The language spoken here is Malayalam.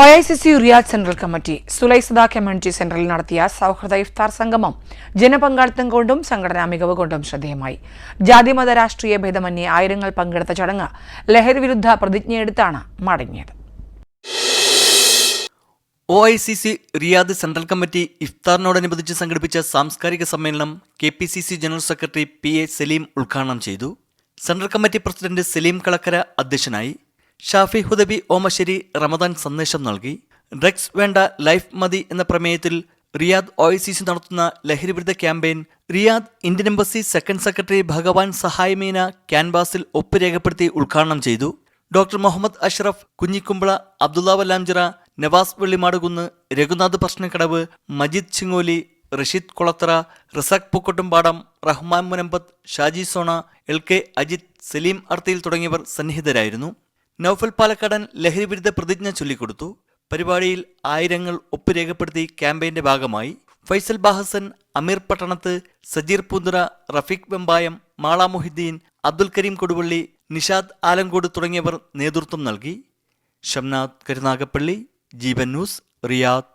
O I C C Riyadh central committee സുലൈസദ community സെന്ററിൽ നടത്തിയ സൗഹൃദ ഇഫ്താർ സംഗമം ജനപങ്കാളിത്തം കൊണ്ടും സംഘടനാ മികവ് കൊണ്ടും ശ്രദ്ധേയമായി. ജാതിമത രാഷ്ട്രീയ ഭേദമന്യേ ആയിരങ്ങൾ പങ്കെടുത്ത ചടങ്ങ് ലഹരി വിരുദ്ധ പ്രതിജ്ഞയെടുത്താണ് മടങ്ങിയത്. O I C C Riyadh central committee ഇഫ്താറിനോടനുബന്ധിച്ച് സംഘടിപ്പിച്ച സാംസ്കാരിക സമ്മേളനം K P C C general secretary P A Saleem ഉദ്ഘാടനം ചെയ്തു. Central committee president Saleem Kalakkara അധ്യക്ഷനായി. ഷാഫി ഹുദബി ഓമശ്ശേരി റമദാൻ സന്ദേശം നൽകി. ഡ്രഗ്സ് വേണ്ട ലൈഫ് മതി എന്ന പ്രമേയത്തിൽ Riyadh O I C C നടത്തുന്ന ലഹരിവിരുദ്ധ campaign Riyadh Indian embassy second secretary Bhagwan Sahayameena ക്യാൻവാസിൽ ഒപ്പ് രേഖപ്പെടുത്തി ഉദ്ഘാടനം ചെയ്തു. Doctor Muhammad Ashraf Kunjikkumbala Abdullah Vallanchira Navas Vellimadukunnu Raghunath Prasnakkadavu Majeed Chingoli Rasheed Kolathara Rizaq Pookkottumpadam Rahman Munambath Shaji Sona L K Ajith Saleem അർത്തിയിൽ തുടങ്ങിയവർ സന്നിഹിതരായിരുന്നു. നൌഫൽ പാലക്കാടൻ ലഹരിവിരുദ്ധ പ്രതിജ്ഞ ചൊല്ലിക്കൊടുത്തു. പരിപാടിയിൽ ആയിരങ്ങൾ ഒപ്പ് രേഖപ്പെടുത്തി ക്യാമ്പയിന്റെ ഭാഗമായി ഫൈസൽ ബാഹസൻ അമീർ പട്ടണത്ത് സജീർ പൂന്തുറ റഫീഖ് വെമ്പായം മാള മൊഹിദ്ദീൻ അബ്ദുൽ കരീം കൊടുവള്ളി നിഷാദ് ആലങ്കോട് തുടങ്ങിയവർ നേതൃത്വം നൽകി. Shamnath Karunagappally Jeevan news Riyadh.